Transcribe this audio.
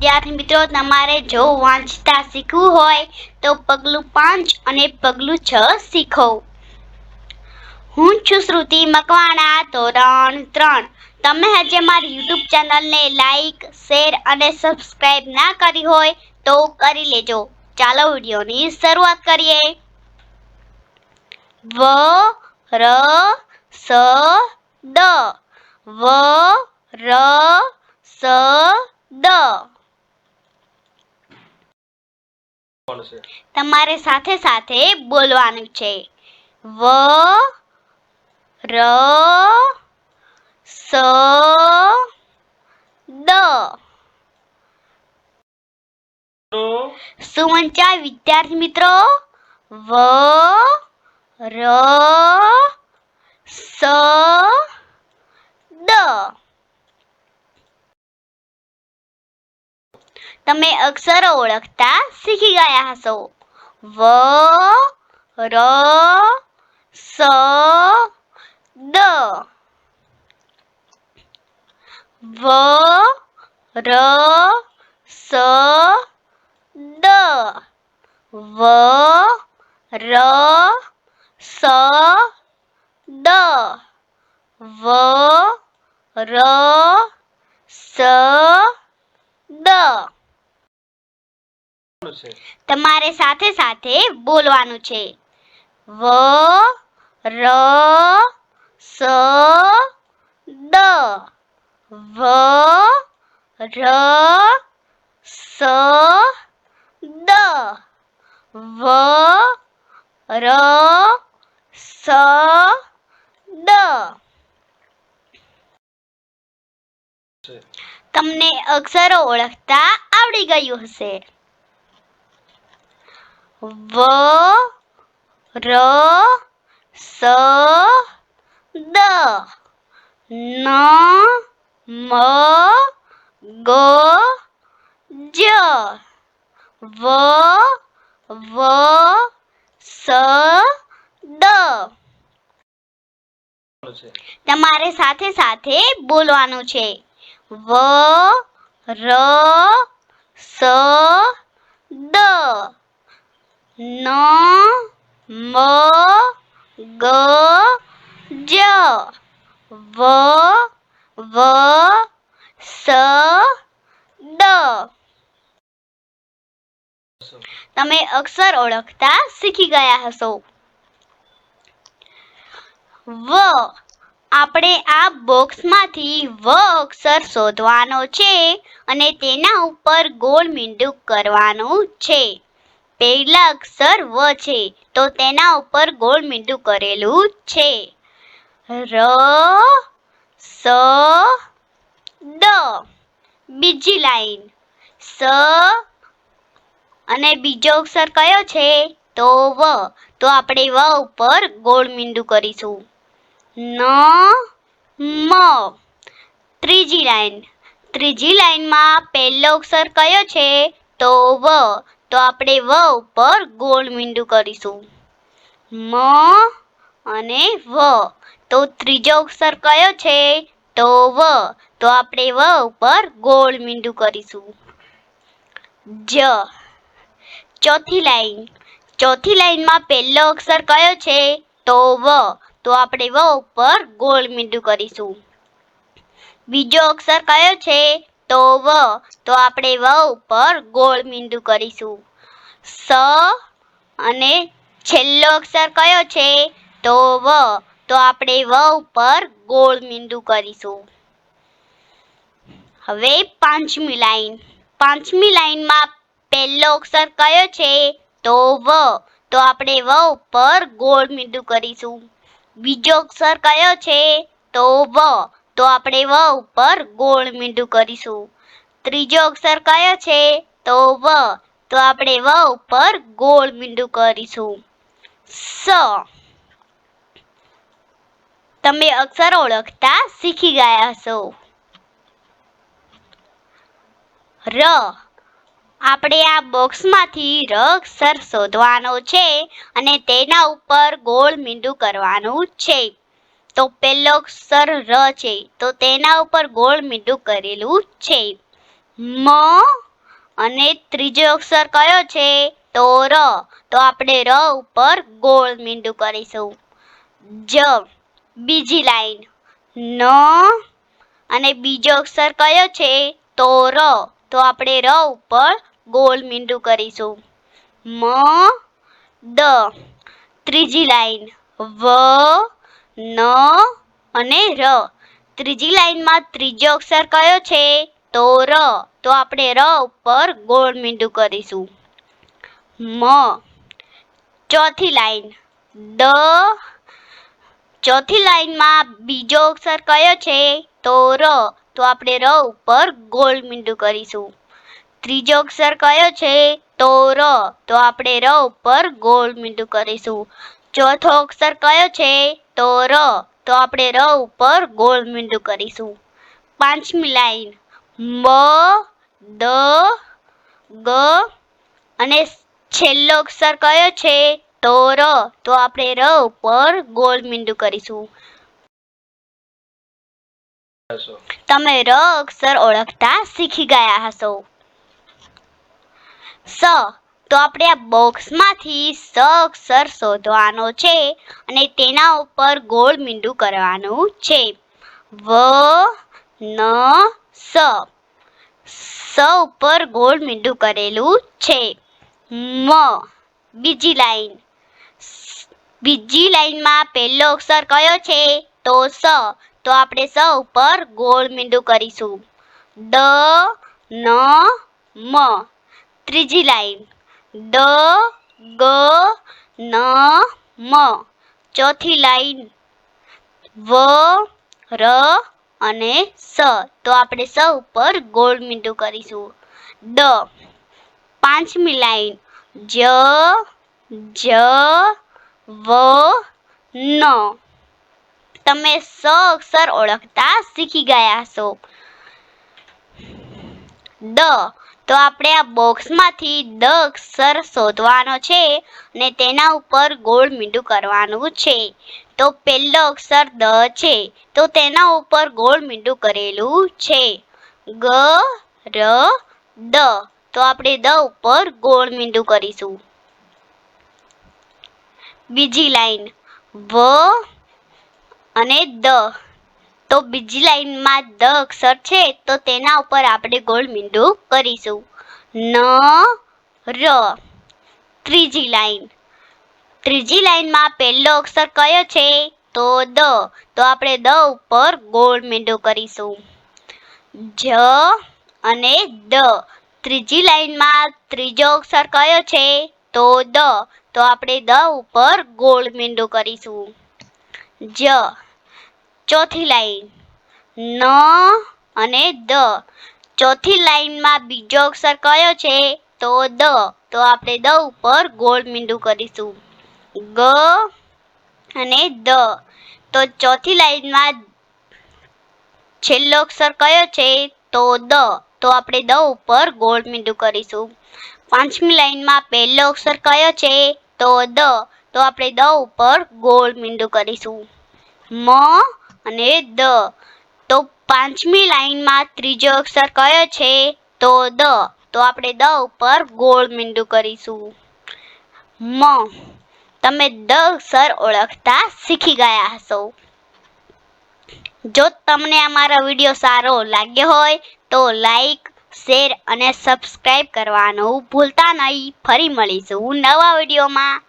વિદ્યાર્થી મિત્રો, તમારે જો વાંચતા શીખવું હોય, તો પગલું પાંચ અને પગલું છ શીખો. હું છું શ્રુતિ મકવાણા, ધોરણ ત્રણ. તમે હજી મારી યુટ્યુબ ચેનલને લાઈક શેર અને સબસ્ક્રાઇબ ના કરી હોય, તો કરી લેજો. ચાલો વિડીયોની શરૂઆત કરીએ. વ, ર, સ, દ. વ, ર, સ, દ કોણ છે તમારે સાથે સાથે બોલવાનું છે. વ ર સ દ. સુવંચા વિદ્યાર્થી મિત્રો વ ર સ દ તમે અક્ષરો ઓળખતા શીખી ગયા હશો. વ, ર, સ, દ. વ, ર, સ, દ. વ, ર, સ, દ. વ, ર સ દ કોણ છે તમારે સાથે સાથે બોલવાનું છે. વ ર સ દ. વ ર સ દ. વ ર સ દ. તમને અક્ષરો ઓળખતા આવડી ગયું હશે. વ ર સ દ ન મ ગ જ વ વ સ દ તમારે સાથે સાથે બોલવાનું છે. વ, ર, સ, દ. ન મ ગ જ. વ વ, સ, દ. તમે અક્ષર ઓળખતા શીખી ગયા હશો. વ, આપણે આ બોક્સમાંથી વ અક્ષર શોધવાનો છે અને તેના ઉપર ગોળ મીંડું કરવાનું છે. પહેલા અક્ષર વ છે, તો તેના ઉપર ગોળ મીંડું કરેલું છે. ર, સ, દ. બીજી લાઈન. સ, અને બીજો અક્ષર કયો છે? તો વ. તો આપણે વ ઉપર ગોળ મીંડું કરીશું. ન, મ. ત્રીજી લાઈન. ત્રીજી લાઈનમાં પહેલો અક્ષર કયો છે? તો વ. તો આપણે વ ઉપર ગોળ મીંડું કરીશું. મ અને વ. તો ત્રીજો અક્ષર કયો છે? તો વ. તો આપણે વ ઉપર ગોળ મીંડું કરીશું. જ. ચોથી લાઈન. ચોથી લાઈનમાં પહેલો અક્ષર કયો છે? તો વ. તો આપણે વ ઉપર ગોળ મીંડું કરીશું. બીજો અક્ષર કયો છે? તો વ. તો આપણે વ ઉપર ગોળ મીંડું કરીશું. સ અને છેલ્લો અક્ષર કયો છે? તો વ. તો આપણે વ ઉપર ગોળ મીંડું કરીશું. હવે પાંચમી લાઈન. પાંચમી લાઈનમાં પહેલો અક્ષર કયો છે? તો વ. તો આપણે વ ઉપર ગોળ મીંડું કરીશું. બીજો અક્ષર કયો છે? તો વ. તો આપણે વ ઉપર ગોળ મીંડું કરીશું. ત્રીજો અક્ષર કયો છે? તો વ. તો આપણે વ ઉપર ગોળ મીંડું કરીશું. સ. તમે અક્ષર ઓળખતા શીખી ગયા હશો. ર. આપણે આ બોક્સમાંથી ર અક્ષર શોધવાનો છે અને તેના ઉપર ગોળ મીંડું કરવાનું છે. તો પહેલો અક્ષર ર છે. તો તેના ઉપર ગોળ મીંડું કરેલું છે. મ અને ત્રીજો અક્ષર કયો છે? તો ર. તો આપણે ર ઉપર ગોળ મીંડું કરીશું. જ. બીજી લાઈન. ન અને બીજો અક્ષર કયો છે? તો ર. તો આપણે ર ઉપર ગોળ મીંડું કરીશું. મ. દ. ત્રીજી લાઈન. વ. ન અને ર. ત્રીજી લાઈનમાં ત્રીજો અક્ષર કયો છે? તો ર, તો આપણે ર ઉપર ગોળ મીંડું કરીશું. મ, ચોથી લાઈન. દ, ચોથી લાઈનમાં બીજો અક્ષર કયો છે? તો ર, તો આપણે ર ઉપર ગોળ મીંડું કરીશું. ત્રીજો અક્ષર કયો છે? તો ર, તો આપણે ર ઉપર ગોળ મીંડું કરીશું. ચોથો અક્ષર કયો છે? તો ર, તો આપણે ર ઉપર ગોળ મીંડું કરીશું. પાંચમી લાઈન. મ, દ, ગ, અને છેલ્લો અક્ષર કયો છે? તો ર. તો આપણે ર ઉપર ગોળ મીંડું કરીશું. તમે ર અક્ષર ઓળખતા શીખી ગયા હશો. સ. તો આપણે આ બોક્સમાંથી સ અક્ષર શોધવાનો છે અને તેના ઉપર ગોળ મીંડું કરવાનું છે. વ, ન, સ. સ ઉપર ગોળ મીંડું કરેલું છે. મ. બીજી લાઈન. બીજી લાઈનમાં પહેલો અક્ષર કયો છે? તો સ. તો આપણે સ ઉપર ગોળ મીંડું કરીશું. દ, ન, મ. ત્રીજી લાઈન. ડ ગ, ન, મ. ચોથી લાઈન. વ, ર અને સ. તો આપણે સ ઉપર ગોળ મીંડું કરીશું. ડ. પાંચમી લાઈન. જ જ, વ, ન. તમે સ અક્ષર ઓળખતા શીખી ગયા છો દ. તો આપણે આ બોક્સમાંથી દ અક્ષર શોધવાનો છે અને તેના ઉપર ગોળ મીંડું કરવાનું છે. તો પહેલો અક્ષર દ છે. તો તેના ઉપર ગોળ મીંડું કરેલું છે. ગ, ર, દ. તો આપણે દ ઉપર ગોળ મીંડું કરીશું. બીજી લાઈન. વ અને દ. તો બીજી લાઈનમાં દ અક્ષર છે, તો તેના ઉપર આપણે ગોળ મીંડું કરીશું. ન, ર. ત્રીજી લાઈન. ત્રીજી લાઈનમાં પહેલો અક્ષર કયો છે? તો દ. તો આપણે દ ઉપર ગોળ મીંડો કરીશું. જ અને દ. ત્રીજી લાઈનમાં ત્રીજો અક્ષર કયો છે? તો દ. તો આપણે દ ઉપર ગોળ મીંડું કરીશું. જ. ચોથી લાઈન. ન અને દ. ચોથી લાઈનમાં બીજો અક્ષર કયો છે? તો દ. તો આપણે દ ઉપર ગોળ મીંડું કરીશું. ગ અને દ. તો ચોથી લાઈનમાં છેલ્લો અક્ષર કયો છે? તો દ. તો આપણે દ ઉપર ગોળ મીંડું કરીશું. પાંચમી લાઈનમાં પહેલો અક્ષર કયો છે? તો દ. તો આપણે દ ઉપર ગોળ મીંડું કરીશું. મ અને દ. તો પાંચમી લાઈનમાં ત્રીજો અક્ષર કયો છે? તો દ. તો આપણે દ ઉપર ગોળ મીંડું કરીશું. મ. તમે દ સર ઓળખતા શીખી ગયા હશો. જો તમને અમારો વીડિયો સારો લાગ્યો હોય તો લાઈક, શેર અને સબસ્ક્રાઈબ કરવાનું ભૂલતા નહીં. ફરી મળીશું નવા વિડીયોમાં.